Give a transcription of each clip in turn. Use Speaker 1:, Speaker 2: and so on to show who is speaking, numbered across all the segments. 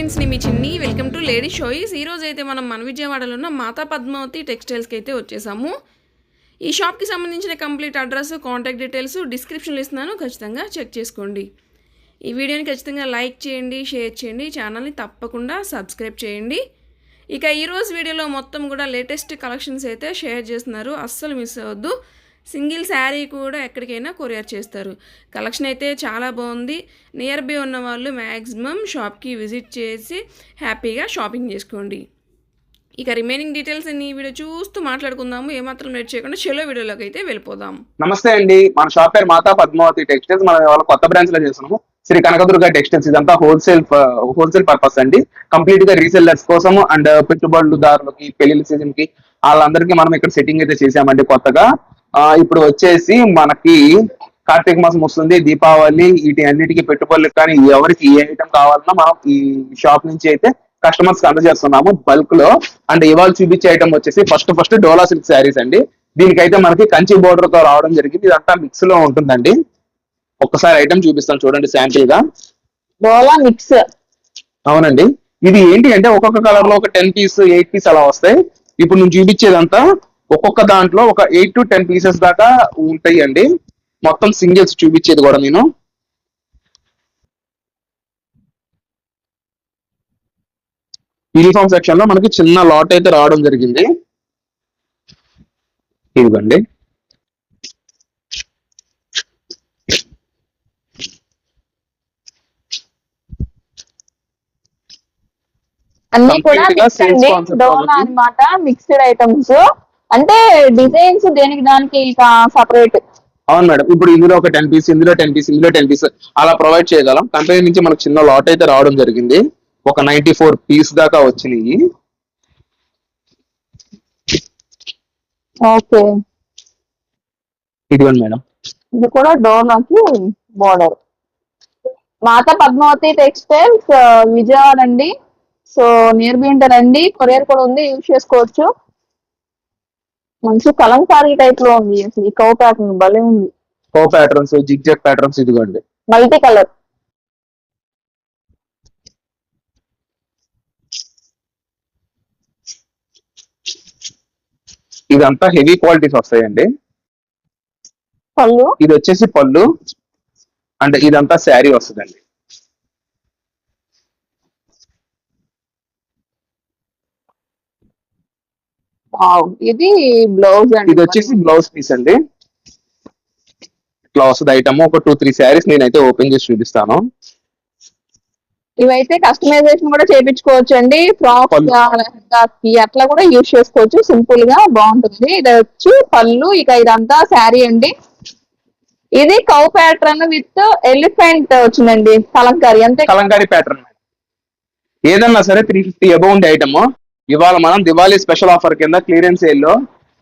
Speaker 1: ఫ్రెండ్స్ని మీ చిన్ని welcome to lady షోయిస్. ఈ రోజు అయితే మనం మన విజయవాడలో ఉన్న మాతా పద్మావతి టెక్స్టైల్స్కి అయితే వచ్చేసాము. ఈ షాప్కి సంబంధించిన కంప్లీట్ అడ్రస్ కాంటాక్ట్ డీటెయిల్స్ డిస్క్రిప్షన్లో ఇస్తున్నాను. ఖచ్చితంగా చెక్ చేసుకోండి. ఈ వీడియోని ఖచ్చితంగా లైక్ చేయండి షేర్ చేయండి ఛానల్ని తప్పకుండా సబ్స్క్రైబ్ చేయండి. ఇక ఈరోజు వీడియోలో మొత్తం కూడా లేటెస్ట్ కలెక్షన్స్ అయితే షేర్ చేస్తున్నారు. అస్సలు మిస్ అవ్వద్దు. సింగిల్ శారీ కూడా ఎక్కడికైనా కొరియర్ చేస్తారు. కలెక్షన్ అయితే చాలా బాగుంది. నియర్ బై ఉన్న వాళ్ళు మ్యాక్సిమం షాప్కి విజిట్ చేసి హ్యాపీగా షాపింగ్ చేసుకోండి. ఇక రిమైనింగ్ డీటెయిల్స్ అన్ని వీడియో చూస్తూ మాట్లాడుకుందాము. ఏమాత్రం లేట్ చేయకుండా చెలో వీడియోలోకి అయితే వెళ్ళిపోదాం.
Speaker 2: నమస్తే అండి. మన షాప్ పేరు మాతా పద్మావతి టెక్స్టైల్స్. మనం ఇవాళ కొత్త బ్రాంచ్లో చేస్తున్నాము. శ్రీ కనకదుర్గ టెక్స్టైల్స్. ఇదంతా హోల్సేల్ హోల్సేల్ పర్పస్ అండి. కంప్లీట్గా రీసెల్లర్స్ కోసం అండ్ పెట్టుబడుదారులకి పెళ్ళిళ్ళ సీజన్కి వాళ్ళందరికీ మనం ఇక్కడ సెట్టింగ్ అయితే చేసామండి కొత్తగా. ఇప్పుడు వచ్చేసి మనకి కార్తీక మాసం వస్తుంది దీపావళి వీటి అన్నిటికీ పెట్టుబడులకు కానీ ఎవరికి ఏ ఐటమ్ కావాలన్నా మనం ఈ షాప్ నుంచి అయితే కస్టమర్స్కి అందజేస్తున్నాము. బల్క్లో అండ్ ఇవాళ చూపించే ఐటమ్ వచ్చేసి first first Dola silk saris అండి. దీనికైతే మనకి కంచి బోర్డర్తో రావడం జరిగింది. ఇదంతా మిక్స్లో ఉంటుందండి. ఒక్కసారి ఐటమ్ చూపిస్తాను చూడండి శాంపిల్గా.
Speaker 3: డోలా మిక్స్
Speaker 2: అవునండి. ఇది ఏంటి అంటే ఒక్కొక్క కలర్లో ఒక టెన్ పీస్ ఎయిట్ పీస్ అలా వస్తాయి. ఇప్పుడు నేను చూపించేదంతా ఒక్కొక్క దాంట్లో ఒక ఎయిట్ టు టెన్ పీసెస్ దాకా ఉంటాయి అండి మొత్తం సింగిల్స్ చూపించేది కూడా నేను. యూనిఫామ్ సెక్షన్లో మనకి చిన్న లాట్ అయితే రావడం జరిగింది. ఇదిగోండి.
Speaker 3: అన్ని కూడా
Speaker 2: Complete గా
Speaker 3: మిక్స్
Speaker 2: sales
Speaker 3: అండి
Speaker 2: concept
Speaker 3: డోలా
Speaker 2: కాబట్టి.
Speaker 3: అన్నమాట మిక్స్డ్ ఐటమ్స్ అంటే డిజైన్స్ దేనికి దానికి ఇక సపరేట్
Speaker 2: అవును మేడం. ఇప్పుడు ఇందులో ఒక టెన్ పీస్ ఇందులో టెన్ పీస్ ఇందులో టెన్ పీస్ అలా ప్రొవైడ్ చేయగలం. కంపెనీ నుంచి మనకు చిన్న లాట్ అయితే రావడం జరిగింది. ఒక నైన్టీ ఫోర్ పీస్ దాకా వచ్చినాయి.
Speaker 3: ఓకే.
Speaker 2: ఇదిగోండి మేడం.
Speaker 3: ఇది కూడా డోలాకి బోర్డర్ మాత పద్మావతి టెక్స్టైల్స్ విజయవాడ అండి. సో నియర్ బై ఉంటారండి కొరియర్ కూడా ఉంది యూజ్ చేసుకోవచ్చు. మంచి కలంకారీ టైప్లో ఉంది. అసలు ఈ కౌ ప్యాటర్న్ భలే ఉంది.
Speaker 2: కో ప్యాటర్న్స్ జిగ్ జగ్ ప్యాటర్న్స్ ఇదిగోండి.
Speaker 3: మల్టీ కలర్
Speaker 2: ఇదంతా హెవీ క్వాలిటీస్ వస్తాయండి.
Speaker 3: పళ్ళు.
Speaker 2: ఇది వచ్చేసి పళ్ళు. అంటే ఇదంతా శారీ వస్తుందండి.
Speaker 3: ఇది బ్లౌజ్ అండి.
Speaker 2: ఇది వచ్చేసి బ్లౌజ్ పీస్ అండి. ఇట్లా వస్తుంది ఐటమ్ ఒక టూ త్రీ శారీస్ నేనైతే ఓపెన్ చేసి చూపిస్తాను.
Speaker 3: ఇవైతే కస్టమైజేషన్ కూడా చేపించుకోవచ్చు అండి. ఫ్రాక్స్ అట్లా కూడా యూజ్ చేసుకోవచ్చు. సింపుల్గా బాగుంటుంది. ఇది వచ్చి పళ్ళు ఇక ఇదంతా శారీ అండి. ఇది కౌ ప్యాటర్న్ విత్ ఎలిఫెంట్ వచ్చిందండి కలంకారీ. అంతే
Speaker 2: కలంకారీ ప్యాటర్న్ ఏదన్నా సరే త్రీ ఫిఫ్టీ అబౌవ్ ఉండే ఐటమ్ ఇవాళ మనం దివాళీ స్పెషల్ ఆఫర్ కింద క్లియరెన్స్ సేల్లో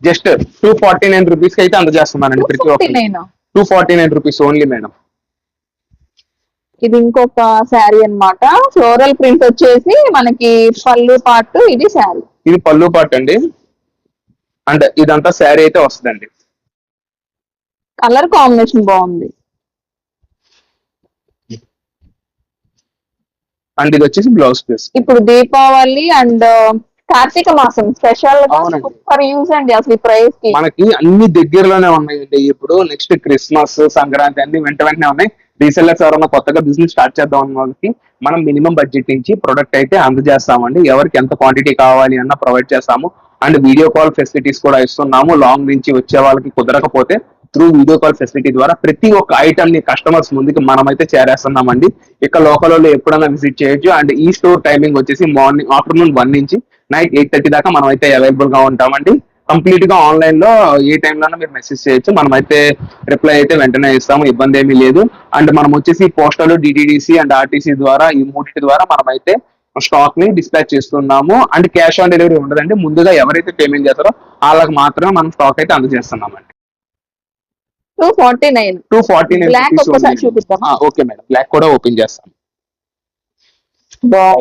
Speaker 2: జస్ట్ టూ ఫార్టీ నైన్ రూపీస్కి అయితే అందజేస్తున్నానండి ప్రతి ఒక్కరు.
Speaker 3: నేను?
Speaker 2: Two forty nine rupees only madam.
Speaker 3: ఇది ఇంకొక శారీ అన్నమాట. ఫ్లోరల్ ప్రింట్ వచ్చేసి మనకి పళ్ళు పార్ట్ ఇది శారీ.
Speaker 2: ఇది పళ్ళు పాట్ అండి. అండ్ ఇదంతా శారీ అయితే వస్తుందండి.
Speaker 3: కలర్ కాంబినేషన్ బాగుంది.
Speaker 2: అండ్ ఇది వచ్చేసి బ్లౌజ్ పీస్.
Speaker 3: ఇప్పుడు దీపావళి అండ్ కార్తీక మాసం స్పెషల్గా
Speaker 2: అవునండి.
Speaker 3: సూపర్ యూజ్ అండి అసలు ఈ ప్రైస్కి.
Speaker 2: మనకి అన్ని దగ్గరలోనే ఉన్నాయండి. ఇప్పుడు నెక్స్ట్ క్రిస్మస్ సంక్రాంతి అన్ని వెంట వెంటనే ఉన్నాయి. రీసెల్లర్స్ ఎవరైనా కొత్తగా బిజినెస్ స్టార్ట్ చేద్దాం అన్న వాళ్ళకి మనం మినిమం బడ్జెట్ నుంచి ప్రొడక్ట్ అయితే అందజేస్తామండి. ఎవరికి ఎంత క్వాంటిటీ కావాలి అన్న ప్రొవైడ్ చేస్తాము. అండ్ వీడియో కాల్ ఫెసిలిటీస్ కూడా ఇస్తున్నాము. లాంగ్ నుంచి వచ్చే వాళ్ళకి కుదరకపోతే త్రూ వీడియో కాల్ ఫెసిలిటీ ద్వారా ప్రతి ఒక్క ఐటమ్ని కస్టమర్స్ ముందుకి మనమైతే చేరేస్తున్నామండి. ఇక్కడ లోకల్ వాళ్ళు ఎప్పుడైనా విజిట్ చేయొచ్చు. అండ్ ఈ స్టోర్ టైమింగ్ వచ్చేసి మార్నింగ్ ఆఫ్టర్నూన్ వన్ నుంచి నైట్ ఎయిట్ థర్టీ దాకా మనం అయితే అవైలబుల్గా ఉంటామండి. కంప్లీట్గా ఆన్లైన్లో ఏ టైంలోనే మీరు మెసేజ్ చేయొచ్చు. మనం అయితే రిప్లై అయితే వెంటనే ఇస్తాము ఇబ్బంది ఏమీ లేదు. అండ్ మనం వచ్చేసి పోస్టల్ డిటిడిసి అండ్ ఆర్టీసీ ద్వారా ఈ మూడింటి ద్వారా మనం అయితే స్టాక్ని డిస్పాచ్ చేస్తున్నాము. అండ్ క్యాష్ ఆన్ డెలివరీ ఉండదండి. ముందుగా ఎవరైతే పేమెంట్ చేస్తారో వాళ్ళకి మాత్రమే మనం స్టాక్ అయితే అందజేస్తున్నామండి.
Speaker 3: Two forty nine
Speaker 2: two forty
Speaker 3: చూపిద్దాం
Speaker 2: ఓకే మేడం బ్లాక్ కూడా ఓపెన్ చేస్తాం.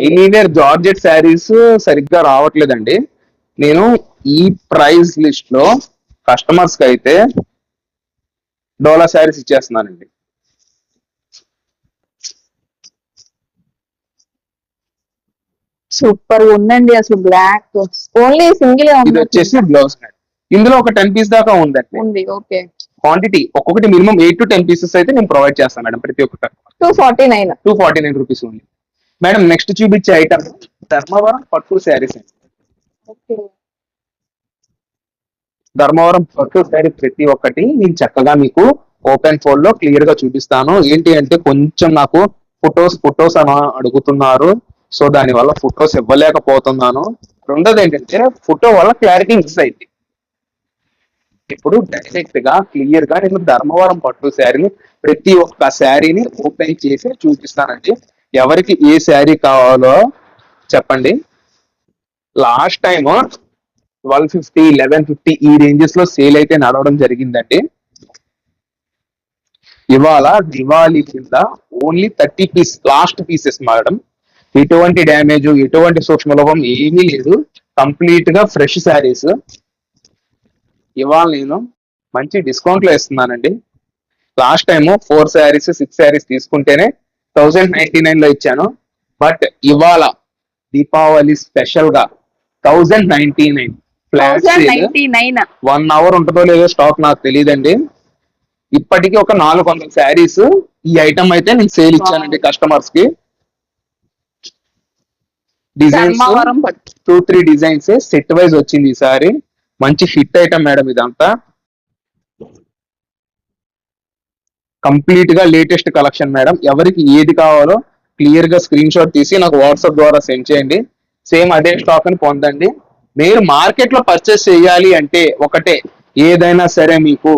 Speaker 2: ఎనీవేర్ జార్జెట్ శారీస్ సరిగ్గా రావట్లేదండి. నేను ఈ ప్రైస్ లిస్ట్లో కస్టమర్స్కి అయితే డోలా శారీస్ ఇచ్చేస్తున్నానండి.
Speaker 3: సూపర్ ఉందండి అసలు బ్లాక్ ఓన్లీ సింగిల్
Speaker 2: ఇది వచ్చేసి బ్లౌజ్ ఇందులో ఒక టెన్ పీస్ దాకా ఉందండి.
Speaker 3: ఉంది ఓకే
Speaker 2: క్వాంటిటీ ఒక్కొక్కటి minimum eight to ten pieces అయితే నేను ప్రొవైడ్ చేస్తాను మేడం ప్రతి ఒక్కటి.
Speaker 3: Two forty nine
Speaker 2: two forty nine rupees ఉంది మేడం నెక్స్ట్ చూపించే ఐటమ్ ధర్మవరం పట్టు శారీస్ ధర్మవరం పట్టు శారీ ప్రతి ఒక్కటి నేను చక్కగా మీకు ఓపెన్ ఫోన్లో క్లియర్గా చూపిస్తాను. ఏంటి అంటే కొంచెం నాకు ఫొటోస్ ఫొటోస్ అని అడుగుతున్నారు. సో దాని వల్ల ఫొటోస్ ఇవ్వలేకపోతున్నాను. రెండోది ఏంటంటే ఫోటో వల్ల క్లారిటీ మిస్ అయింది. ఇప్పుడు డైరెక్ట్గా క్లియర్గా నేను ధర్మవరం పట్టు శారీని ప్రతి ఒక్క శారీని ఓపెన్ చేసి చూపిస్తానండి. ఎవరికి ఏ శారీ కావాలో చెప్పండి. Last time twelve fifty eleven fifty ఈ రేంజెస్లో సేల్ అయితే నడవడం జరిగిందండి. ఇవాళ దివాళీ కింద only thirty piece last pieces madam ఎటువంటి డ్యామేజ్ ఎటువంటి సూక్ష్మలోపం ఏమీ లేదు. కంప్లీట్గా ఫ్రెష్ శారీస్ ఇవాళ నేను మంచి డిస్కౌంట్లో ఇస్తున్నానండి. Last time four saris six saris తీసుకుంటేనే థౌజండ్ నైన్టీ నైన్లో ఇచ్చాను. బట్ ఇవాళ దీపావళి స్పెషల్గా thousand ninety nine flat one hour ఉంటుందో లేదో స్టాక్ నాకు తెలియదండి ఇప్పటికి ఒక నాలుగు వందల శారీస్ ఈ ఐటమ్ అయితే నేను సేల్ ఇచ్చానండి కస్టమర్స్కి designs two three designs set wise వచ్చింది ఈసారి మంచి ఫిట్ ఐటమ్ మేడం ఇదంతా. కంప్లీట్గా లేటెస్ట్ కలెక్షన్ మేడం. ఎవరికి ఏది కావాలో క్లియర్గా స్క్రీన్ షాట్ తీసి నాకు వాట్సాప్ ద్వారా సెండ్ చేయండి. సేమ్ అదే స్టాక్ అని పొందండి. మీరు మార్కెట్లో పర్చేస్ చేయాలి అంటే ఒకటే ఏదైనా సరే మీకు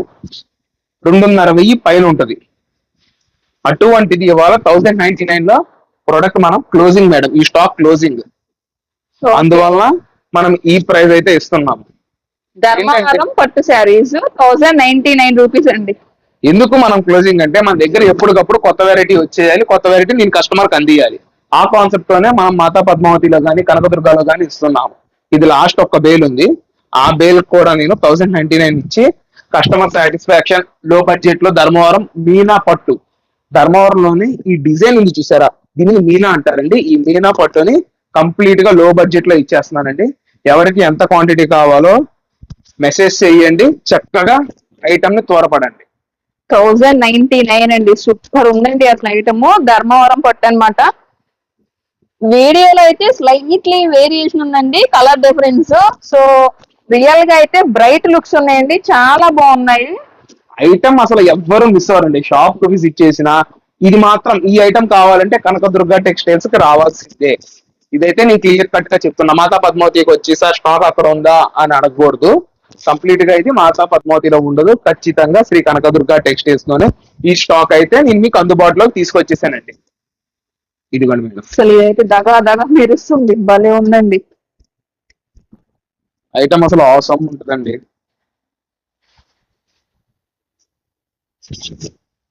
Speaker 2: రెండున్నర వెయ్యి పైన ఉంటది. అటువంటిది ఇవాళ థౌసండ్ నైన్టీ నైన్లో ప్రొడక్ట్ మనం క్లోజింగ్ మేడం. ఈ స్టాక్ క్లోజింగ్ అందువల్ల మనం ఈ ప్రైస్ అయితే ఇస్తున్నాం.
Speaker 3: ధర్మవరం పట్టు saris thousand ninety nine rupees అండి.
Speaker 2: ఎందుకు మనం క్లోజింగ్ అంటే మన దగ్గర ఎప్పటికప్పుడు కొత్త వెరైటీ వచ్చేయాలి కొత్త వెరైటీ నేను కస్టమర్కి అందియాలి. ఆ కాన్సెప్ట్లోనే మనం మాతా పద్మావతిలో కానీ కనకదుర్గలో కానీ ఇస్తున్నాము. ఇది లాస్ట్ ఒక్క బేల్ ఉంది. ఆ బేల్ కూడా నేను థౌసండ్ నైన్టీ నైన్ ఇచ్చి కస్టమర్ సాటిస్ఫాక్షన్లో బడ్జెట్లో ధర్మవరం మీనా పట్టు. ధర్మవరంలోని ఈ డిజైన్ ఉంది చూసారా? దీనిని మీనా అంటారండి. ఈ మీనా పట్టుని కంప్లీట్గా లో బడ్జెట్లో ఇచ్చేస్తున్నానండి. ఎవరికి ఎంత క్వాంటిటీ కావాలో మెసేజ్ చేయండి. చక్కగా ఐటమ్ని త్వరపడండి.
Speaker 3: థౌసండ్ నైన్టీ నైన్ అండి. సూపర్ ఉందండి అసలు ఐటమ్. ధర్మవరం పట్టు అనమాట వీడియోలో అయితే స్లైట్లీ వేరియేషన్ ఉందండి కలర్ డిఫరెన్స్. సో రియల్గా అయితే బ్రైట్ లుక్స్ ఉన్నాయండి. చాలా బాగున్నాయి.
Speaker 2: ఐటమ్ అసలు ఎవ్వరు మిస్ అవ్వరండి. షాప్కు విజిట్ చేసిన ఇది మాత్రం ఈ ఐటమ్ కావాలంటే కనకదుర్గ టెక్స్టైల్స్కి రావాల్సిందే. ఇదైతే నేను క్లియర్ కట్గా చెప్తున్నా. మాతా పద్మావతికి వచ్చి సార్ స్టాక్ అక్కడ ఉందా అని అడగకూడదు. కంప్లీట్గా అయితే మాతా పద్మావతిలో ఉండదు. ఖచ్చితంగా శ్రీ కనకదుర్గ టెక్స్టైల్స్లోనే ఈ స్టాక్ అయితే నేను మీకు అందుబాటులోకి తీసుకొచ్చేసానండి. ఇదిగోండి మేడం.
Speaker 3: అసలు ఇదైతే దగా దగా మెరుస్తుంది. భలే ఉందండి.
Speaker 2: ఐటమ్ అసలు అవసరం ఉంటుందండి.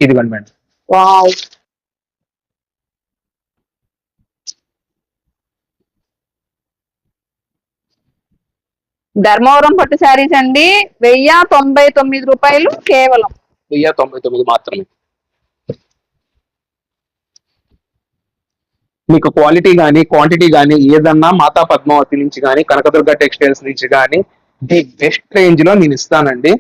Speaker 2: ఇదిగోండి మేడం.
Speaker 3: వావ్. ధర్మవరం పట్టు శారీస్ అండి. వెయ్యి తొంభై తొమ్మిది రూపాయలు కేవలం.
Speaker 2: వెయ్యి తొంభై తొమ్మిది మాత్రమే. మీకు క్వాలిటీ కానీ క్వాంటిటీ కానీ ఏదన్నా మాతా పద్మావతి నుంచి కానీ కనకదుర్గ టెక్స్టైల్స్ నుంచి కానీ ది బెస్ట్ రేంజ్లో నేను ఇస్తానండి.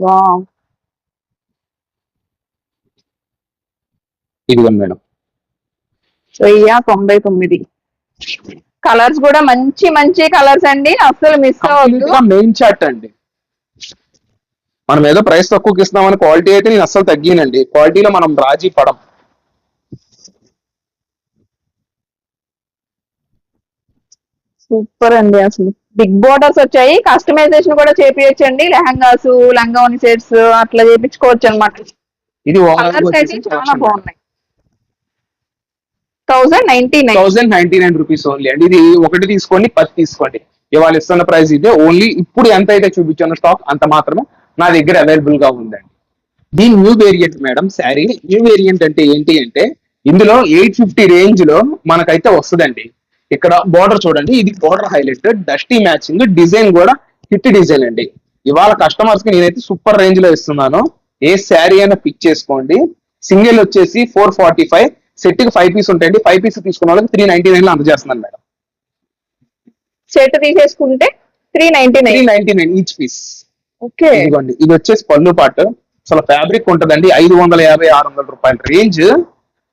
Speaker 3: వావ్.
Speaker 2: ఇదిగోండి మేడం.
Speaker 3: వెయ్యి తొంభై తొమ్మిది. కలర్స్ కూడా మంచి మంచి కలర్స్ అండి. అస్సలు మిస్ అవ్వద్దు.
Speaker 2: మెయిన్ చార్ట్ అండి. మనం ఏదో ప్రైస్ తక్కువకి ఇస్తున్నామని క్వాలిటీ అయితే నేను అస్సలు తగ్గినండి. క్వాలిటీలో మనం రాజీ పడం.
Speaker 3: సూపర్ అండి అసలు. బిగ్ బోర్డర్స్ వచ్చాయి. కస్టమైజేషన్ కూడా చేపించండి లెహంగాస్ లంగావని సెట్స్ అట్లా చేపించుకోవచ్చు అనమాట
Speaker 2: ఇది
Speaker 3: చాలా బాగున్నాయి. Thousand ninety nine
Speaker 2: nine rupees only అండి ఇది ఒకటి తీసుకోండి పది తీసుకోండి. ఇవాళ ఇస్తున్న ప్రైస్ ఇదే. ఓన్లీ ఇప్పుడు ఎంత అయితే చూపించాను స్టాక్ అంత మాత్రమే నా దగ్గర అవైలబుల్గా ఉందండి. దీని new variant madam sari new variant అంటే ఏంటి అంటే ఇందులో ఎయిట్ ఫిఫ్టీ రేంజ్లో మనకైతే వస్తుందండి. ఇక్కడ బార్డర్ చూడండి ఇది border highlight dusty matching design కూడా హిట్ డిజైన్ అండి. ఇవాళ కస్టమర్స్కి నేనైతే సూపర్ రేంజ్లో ఇస్తున్నాను. ఏ శారీ అయినా పిక్ చేసుకోండి. సింగిల్ వచ్చేసి ఫోర్ ఫార్టీ ఫైవ్ సెట్కి ఫైవ్ పీస్ ఉంటాయండి. ఫైవ్ పీస్ తీసుకున్న వాళ్ళకి త్రీ నైన్టీ నైన్లో అందజేస్తున్నాను మేడం.
Speaker 3: సెట్ తీసేసుకుంటే three ninety
Speaker 2: three
Speaker 3: nine
Speaker 2: ninety nine each piece
Speaker 3: okay
Speaker 2: ఇదిగోండి. ఇది వచ్చేసి పళ్ళు పాటు. అసలు ఫ్యాబ్రిక్ ఉంటదండి. ఐదు వందల యాభై ఆరు వందల రూపాయల రేంజ్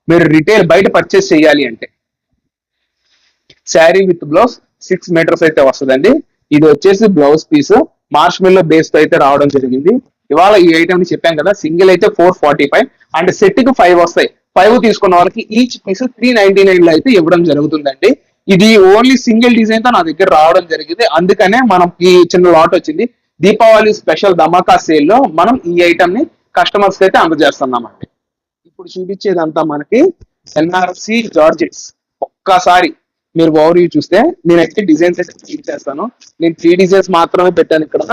Speaker 2: మీరు రిటైల్ బయట పర్చేస్ చేయాలి అంటే. Sari with blouse six meters అయితే వస్తుందండి. ఇది వచ్చేసి బ్లౌజ్ పీస్ మార్ష్ మిల్లో బేస్తో అయితే రావడం జరిగింది. ఇవాళ ఈ ఐటమ్ని చెప్పాం కదా. సింగిల్ అయితే ఫోర్ ఫార్టీ ఫైవ్ అండ్ సెట్కి ఫైవ్ వస్తాయి. ఫైవ్ తీసుకున్న వాళ్ళకి ఈచ్ పీస్ త్రీ నైన్టీ నైన్లో అయితే ఇవ్వడం జరుగుతుందండి. ఇది ఓన్లీ సింగిల్ డిజైన్తో నా దగ్గర రావడం జరిగింది. అందుకనే మనం ఈ చిన్న లాట్ వచ్చింది. దీపావళి స్పెషల్ ధమాకా సేల్లో మనం ఈ ఐటమ్ని కస్టమర్స్కి అయితే అందజేస్తున్నామండి. ఇప్పుడు చూపించేదంతా మనకి ఎన్ఆర్సి జార్జెట్స్. ఒక్కసారి మీరు ఓవర్ చూస్తే నేనైతే డిజైన్స్ అయితే క్లిక్ చేస్తాను. నేను త్రీ డిజైన్స్ మాత్రమే పెట్టాను ఇక్కడ.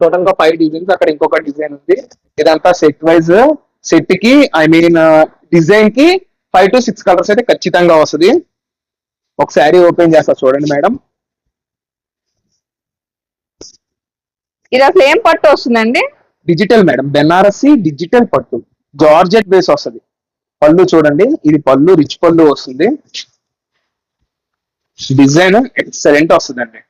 Speaker 2: టోటల్గా ఫైవ్ డిజైన్స్ అక్కడ ఇంకొక డిజైన్ ఉంది. ఇదంతా సెట్ వైజ్ సెట్కి ఐ మీన్ డిజైన్కి ఫైవ్ టు సిక్స్ కలర్స్ అయితే ఖచ్చితంగా వస్తుంది. ఒక శారీ ఓపెన్ చేస్తా చూడండి మేడం.
Speaker 3: ఇది అసలు ఏం పట్టు వస్తుందండి?
Speaker 2: డిజిటల్ మేడం బెనారసి డిజిటల్ పట్టు. జార్జెట్ బేస్ వస్తుంది. పళ్ళు చూడండి ఇది పళ్ళు రిచ్ పళ్ళు వస్తుంది. డిజైన్ ఎక్సలెంట్ వస్తుందండి.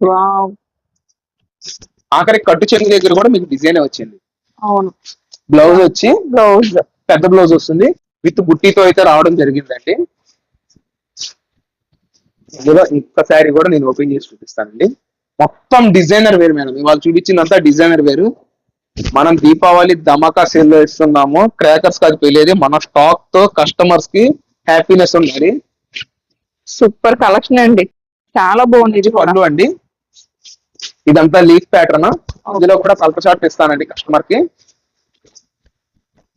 Speaker 3: వావ్.
Speaker 2: ఆఖరి కట్టు చెంగు దగ్గర కూడా మీకు డిజైన్ వచ్చింది.
Speaker 3: అవును.
Speaker 2: బ్లౌజ్ వచ్చి
Speaker 3: బ్లౌజ్
Speaker 2: పెద్ద బ్లౌజ్ వస్తుంది. విత్ బుట్టితో అయితే రావడం జరిగిందండి. ఇందులో ఇంత శారీ కూడా నేను ఓపెన్ చేసి చూపిస్తానండి. మొత్తం డిజైనర్ వేరు మేడం ఇవాళ చూపించిందంతా డిజైనర్ వేరు. మనం దీపావళి ధమాకా సేల్లో ఇస్తున్నాము. క్రాకర్స్ కాదు పెళ్ళేది. మన స్టాక్తో కస్టమర్స్కి హ్యాపీనెస్ ఉండాలి.
Speaker 3: సూపర్ కలెక్షన్ అండి. చాలా బాగుంది ఇది కూడా.
Speaker 2: పళ్ళు అండి. ఇదంతా లీఫ్ ప్యాటర్న్ ఇందులో కూడా కల్ప చార్ట్ ఇస్తానండి కస్టమర్కి.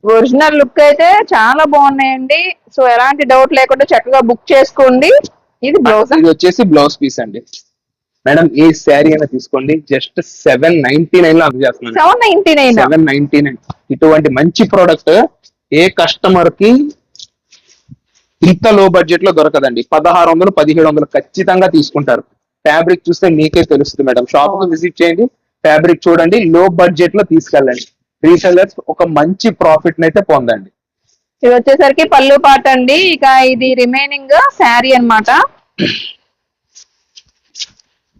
Speaker 3: ఒరిజినల్ లుక్ అయితే చాలా బాగున్నాయండి. సో ఎలాంటి డౌట్ లేకుండా చక్కగా బుక్ చేసుకోండి. ఇది బ్లౌజ్
Speaker 2: ఇది వచ్చేసి బ్లౌజ్ పీస్ అండి. మేడం ఏ శారీ అయినా తీసుకోండి. జస్ట్ సెవెన్ నైన్టీ నైన్లో అందజేస్తున్నాను
Speaker 3: seven ninety nine
Speaker 2: seven ninety nine ఇటువంటి మంచి ప్రోడక్ట్ ఏ కస్టమర్కి ఇంత లో బడ్జెట్లో దొరకదండి. పదహారు వందలు పదిహేడు వందలు ఖచ్చితంగా తీసుకుంటారు. ఫ్యాబ్రిక్ చూస్తే మీకే తెలుస్తుంది మేడం. షాప్కు విజిట్ చేయండి ఫ్యాబ్రిక్ చూడండి లో బడ్జెట్లో తీసుకెళ్ళండి. రీసెల్లర్స్ ఒక మంచి ప్రాఫిట్ అయితే పొందండి.
Speaker 3: ఇది వచ్చేసరికి పళ్ళు పాట అండి. ఇక ఇది రిమైనింగ్ శారీ అన్నమాట.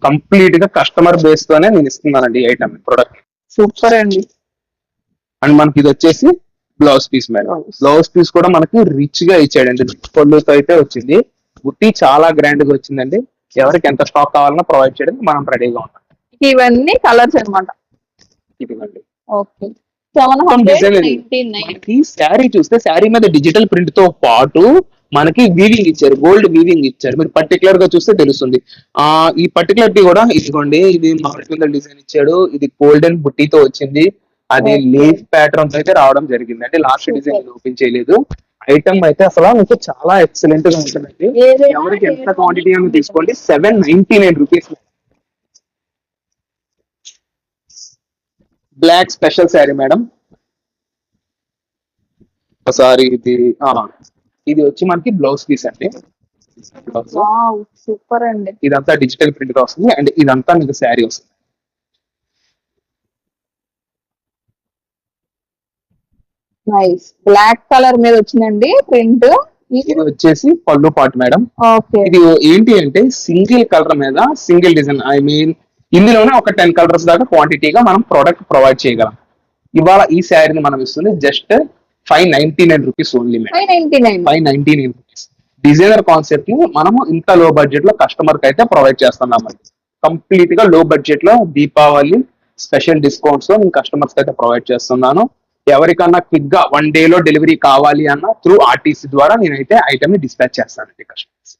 Speaker 2: కంప్లీట్గా కస్టమర్ బేస్ తోనే నేను ఇస్తున్నానండి ఐటమ్ ప్రొడక్ట్
Speaker 3: సూపర్ అండి.
Speaker 2: అండ్ మనకి ఇది వచ్చేసి blouse piece madam. Blouse piece కూడా మనకి రిచ్గా ఇచ్చాడండి. పొల్లుతో అయితే వచ్చింది. బుట్టి చాలా గ్రాండ్గా వచ్చిందండి. ఎవరికి ఎంత స్టాక్ కావాలన్నా ప్రొవైడ్ చేయడానికి మనం రెడీగా ఉన్నాం
Speaker 3: ఇవన్నీ కలర్స్ అన్నమాట.
Speaker 2: ఇదిగోండి
Speaker 3: ఓకే
Speaker 2: శారీ చూస్తే శారీ మీద డిజిటల్ ప్రింట్తో పాటు మనకి వీవింగ్ ఇచ్చారు గోల్డ్ వీవింగ్ ఇచ్చారు. మీరు పర్టికులర్గా చూస్తే తెలుస్తుంది. ఆ ఈ పర్టికులర్టీ కూడా ఇదిగోండి ఇది మామిడి డిజైన్ ఇచ్చాడు. ఇది గోల్డెన్ బుట్టితో వచ్చింది. అది
Speaker 3: Okay.
Speaker 2: లేస్ ప్యాటర్న్తో అయితే రావడం జరిగింది. అంటే లాస్ట్. డిజైన్ ఓపెన్ చేయలేదు. ఐటమ్ అయితే అసలు మీకు చాలా ఎక్సలెంట్గా ఉంటుందండి. ఎవరికి ఎంత క్వాంటిటీ అని తీసుకోండి. Seven ninety nine rupees black special sari madam ఒకసారి ఇది ఇది వచ్చి మనకి బ్లౌజ్ పీస్ అండి.
Speaker 3: సూపర్ అండి.
Speaker 2: ఇదంతా డిజిటల్ ప్రింట్గా వస్తుంది. అండ్ ఇదంతా మీకు శారీ వస్తుంది.
Speaker 3: నైస్ బ్లాక్ కలర్ మీద వచ్చిందండి ప్రింట్
Speaker 2: ఇది వచ్చేసి పళ్ళు పాట్ మేడం.
Speaker 3: ఓకే
Speaker 2: ఇది ఏంటి అంటే సింగిల్ కలర్ మీద సింగిల్ డిజైన్ ఐ మీన్ ఇందులోనే ఒక టెన్ కలర్స్ దాకా క్వాంటిటీగా మనం ప్రోడక్ట్ ప్రొవైడ్ చేయగలం. ఇవాళ ఈ శారీని మనం ఇస్తుంది just five ninety nine rupees only madam.
Speaker 3: Five ninety nine
Speaker 2: five ninety nine rupees designer కాన్సెప్ట్ని మనము ఇంత లో బడ్జెట్లో కస్టమర్కి అయితే ప్రొవైడ్ చేస్తున్నామండి కంప్లీట్గా లో బడ్జెట్లో దీపావళి స్పెషల్ డిస్కౌంట్స్ నేను కస్టమర్స్కి అయితే ప్రొవైడ్ చేస్తున్నాను. ఎవరికన్నా క్విక్గా వన్ డేలో డెలివరీ కావాలి అన్న త్రూ ఆర్టీసీ ద్వారా నేనైతే ఐటమ్ని డిస్పాచ్ చేస్తానండి కస్టమర్స్